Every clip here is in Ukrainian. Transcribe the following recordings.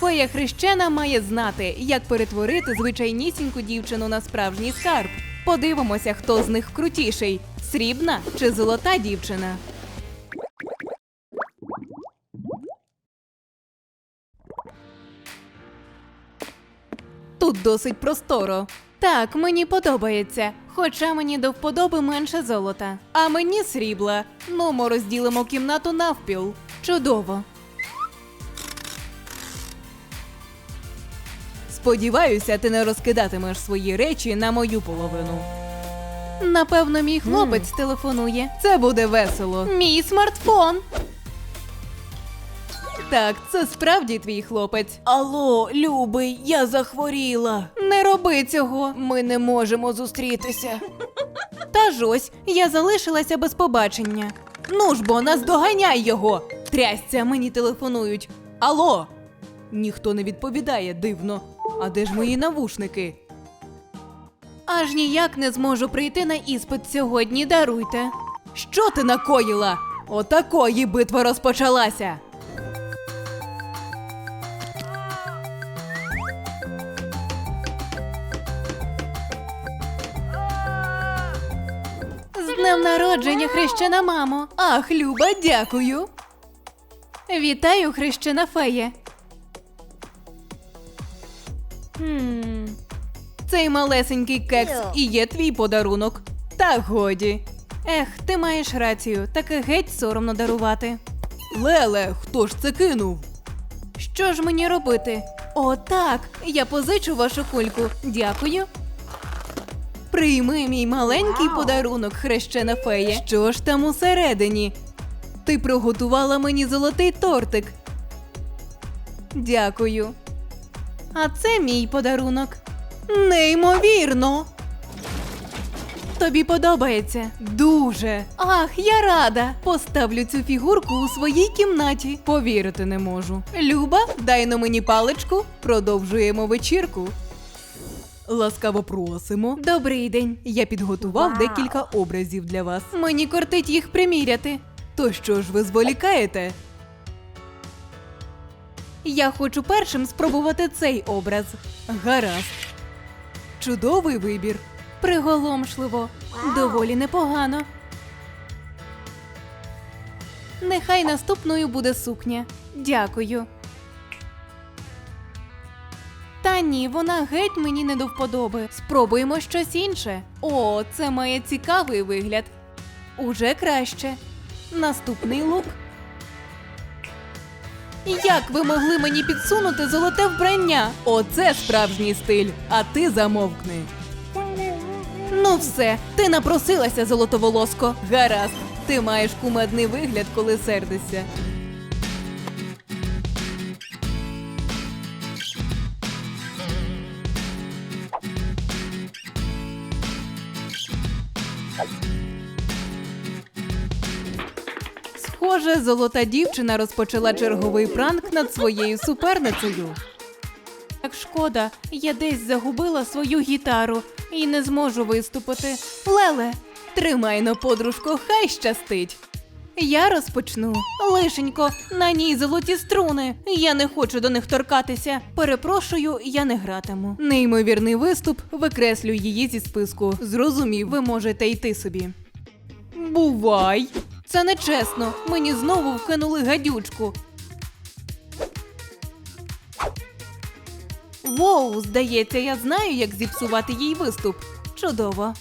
Фея хрещена має знати, як перетворити звичайнісіньку дівчину на справжній скарб. Подивимося, хто з них крутіший: срібна чи золота дівчина. Тут досить просторо. Так, мені подобається. Хоча мені до вподоби менше золота. А мені срібла. Ну, ми розділимо кімнату навпіл. Чудово. Сподіваюся, ти не розкидатимеш свої речі на мою половину. Напевно, мій хлопець телефонує. Це буде весело. Мій смартфон. Так, це справді твій хлопець. Алло, любий, я захворіла. Не роби цього. Ми не можемо зустрітися. Та ж ось, я залишилася без побачення. Ну ж бо, наздоганяй його! Трясця, мені телефонують. Алло! Ніхто не відповідає дивно. А де ж мої навушники? Аж ніяк не зможу прийти на іспит сьогодні, даруйте. Що ти накоїла? Отакої битва розпочалася. З днем народження, хрещена мамо. Ах, Люба, дякую. Вітаю, хрещена фея. Хм. Цей малесенький кекс і є твій подарунок. Та годі. Ех, ти маєш рацію, таке геть соромно дарувати. Леле, хто ж це кинув? Що ж мені робити? О, так, я позичу вашу кульку. Дякую. Прийми мій маленький подарунок, хрещена фея. Що ж там усередині? Ти приготувала мені золотий тортик. Дякую. А це мій подарунок. Неймовірно. Тобі подобається? Дуже. Ах, я рада. Поставлю цю фігурку у своїй кімнаті. Повірити не можу. Люба, дай на мені паличку. Продовжуємо вечірку. Ласкаво просимо. Добрий день. Я підготував декілька образів для вас. Мені кортить їх приміряти. То що ж ви зволікаєте? Я хочу першим спробувати цей образ. Гаразд. Чудовий вибір. Приголомшливо. Доволі непогано. Нехай наступною буде сукня. Дякую. Та ні, вона геть мені не до вподоби. Спробуємо щось інше. О, це має цікавий вигляд. Уже краще. Наступний лук. Як ви могли мені підсунути золоте вбрання? Оце справжній стиль, а ти замовкни. Ну все, ти напросилася, золотоволоско. Гаразд, ти маєш кумедний вигляд, коли сердишся. Схоже, золота дівчина розпочала черговий пранк над своєю суперницею. Як шкода, я десь загубила свою гітару і не зможу виступити. Леле, тримай на подружко, хай щастить. Я розпочну. Лишенько, на ній золоті струни. Я не хочу до них торкатися. Перепрошую, я не гратиму. Неймовірний виступ, викреслюй її зі списку. Зрозумів, ви можете йти собі. Бувай! Це нечесно. Мені знову вкинули гадючку. Воу, здається, я знаю, як зіпсувати їй виступ. Чудово.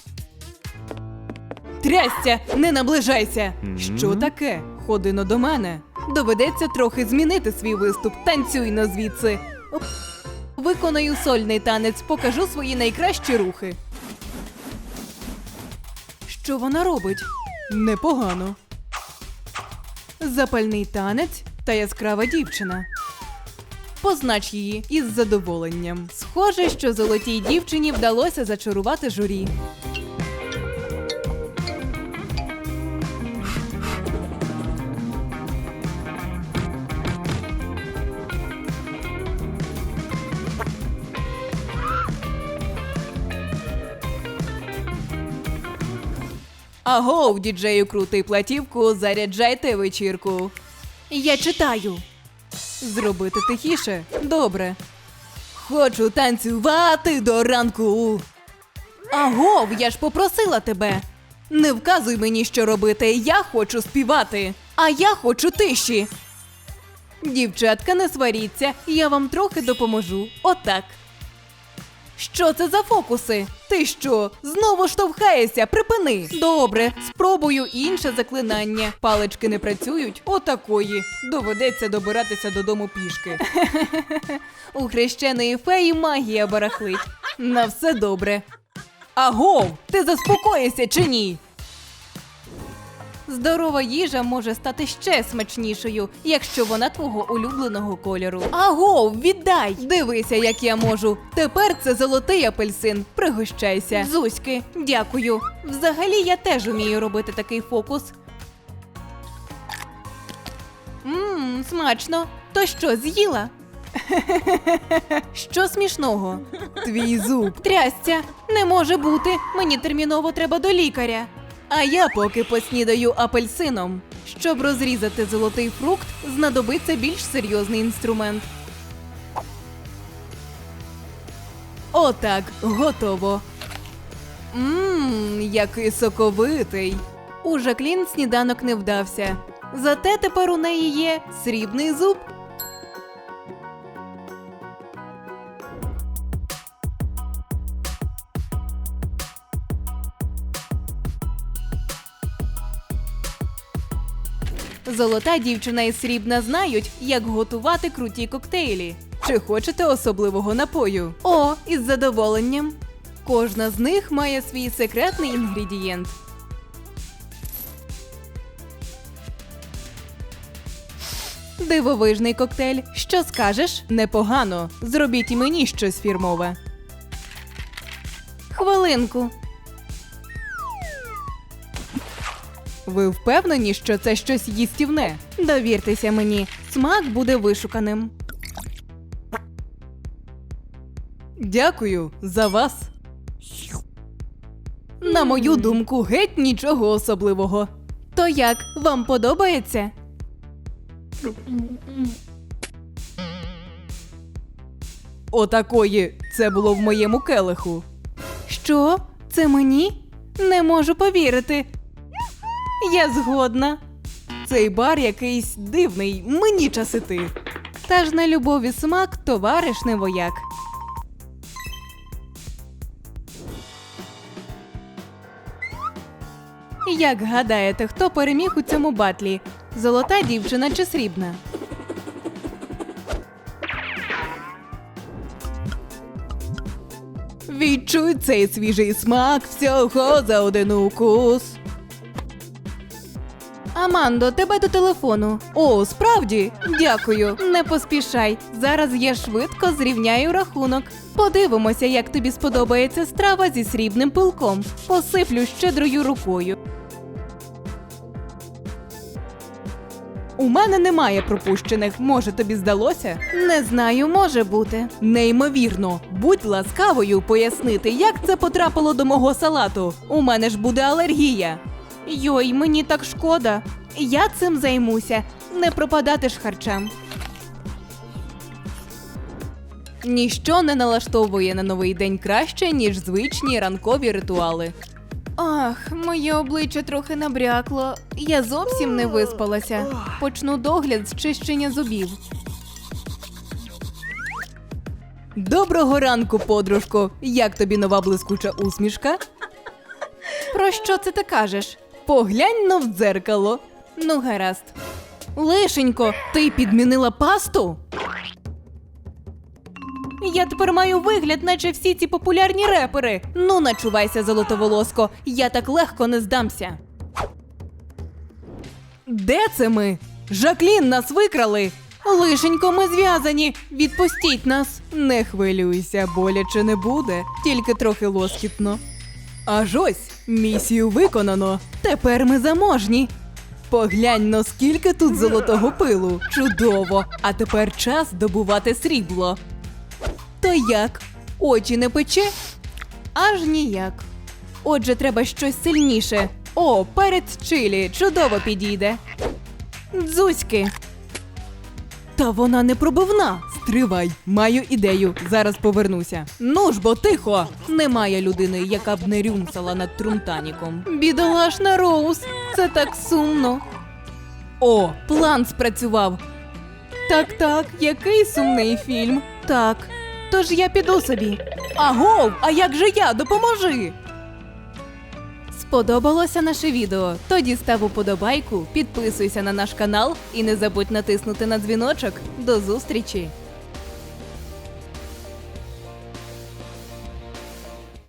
Трясся, не наближайся. Що таке? Ходино до мене. Доведеться трохи змінити свій виступ. Танцюй на звідси. Виконаю сольний танець, покажу свої найкращі рухи. Що вона робить? Непогано. Запальний танець та яскрава дівчина. Познач її із задоволенням. Схоже, що золотій дівчині вдалося зачарувати журі. Агов, діджею крутий платівку, заряджайте вечірку. Я читаю. Зробити тихіше. Добре. Хочу танцювати до ранку. Агов, я ж попросила тебе. Не вказуй мені, що робити. Я хочу співати. А я хочу тиші. Дівчатка, не сваріться, я вам трохи допоможу. Отак. Що це за фокуси? Ти що? Знову штовхаєшся? Припини. Добре, спробую інше заклинання. Палички не працюють. Отакої. Доведеться добиратися додому пішки. У хрещеної феї магія барахлить. На все добре. Агов, ти заспокоїшся чи ні? Здорова їжа може стати ще смачнішою, якщо вона твого улюбленого кольору. Агов, віддай! Дивися, як я можу. Тепер це золотий апельсин. Пригощайся. Зузьки, дякую. Взагалі я теж умію робити такий фокус. Мм, смачно. То що, з'їла? Що смішного? Твій зуб. Трясця, не може бути. Мені терміново треба до лікаря. А я поки поснідаю апельсином. Щоб розрізати золотий фрукт, знадобиться більш серйозний інструмент. Отак, готово. Ммм, який соковитий. У Жаклін сніданок не вдався. Зате тепер у неї є срібний зуб. Золота дівчина і срібна знають, як готувати круті коктейлі. Чи хочете особливого напою? О, із задоволенням. Кожна з них має свій секретний інгредієнт. Дивовижний коктейль. Що скажеш? Непогано. Зробіть і мені щось фірмове. Хвилинку. Ви впевнені, що це щось їстівне? Довіртеся мені, смак буде вишуканим. Дякую за вас. На мою думку, геть нічого особливого. То як, вам подобається? Отакої, це було в моєму келиху. Що? Це мені? Не можу повірити. Я згодна. Цей бар якийсь дивний, мені час іти. Та ж на любові смак товариш не вояк. Як гадаєте, хто переміг у цьому батлі? Золота дівчина чи срібна? Відчуй цей свіжий смак всього за один укус. Амандо, тебе до телефону. О, справді? Дякую. Не поспішай. Зараз я швидко зрівняю рахунок. Подивимося, як тобі сподобається страва зі срібним пилком. Посиплю щедрою рукою. У мене немає пропущених. Може, тобі здалося? Не знаю, може бути. Неймовірно. Будь ласкавою пояснити, як це потрапило до мого салату. У мене ж буде алергія. Йой, мені так шкода. Я цим займуся. Не пропадати ж харчам. Ніщо не налаштовує на новий день краще, ніж звичні ранкові ритуали. Ах, моє обличчя трохи набрякло. Я зовсім не виспалася. Почну догляд з чищення зубів. Доброго ранку, подружко. Як тобі нова блискуча усмішка? Про що це ти кажеш? Поглянь но в дзеркало. Ну, гаразд. Лишенько, ти підмінила пасту? Я тепер маю вигляд, наче всі ці популярні репери. Ну, начувайся, золотоволоско, я так легко не здамся. Де це ми? Жаклін нас викрали. Лишенько, ми зв'язані. Відпустіть нас. Не хвилюйся, боляче не буде, тільки трохи лоскітно. Аж ось місію виконано. Тепер ми заможні. Поглянь, наскільки тут золотого пилу. Чудово! А тепер час добувати срібло. То як? Очі не пече? Аж ніяк. Отже, треба щось сильніше. О, перець чилі чудово підійде. Дзузьки. Та Та вона не пробивна. Стривай, маю ідею. Зараз повернуся. Ну ж бо тихо. Немає людини, яка б не рюмсала над трунтаніком. Бідолашна Роуз, це так сумно. О, план спрацював. Так, так, який сумний фільм. Так. Тож я піду собі. Агов, а як же я? Допоможи. Сподобалося наше відео? Тоді став уподобайку, підписуйся на наш канал і не забудь натиснути на дзвіночок. До зустрічі!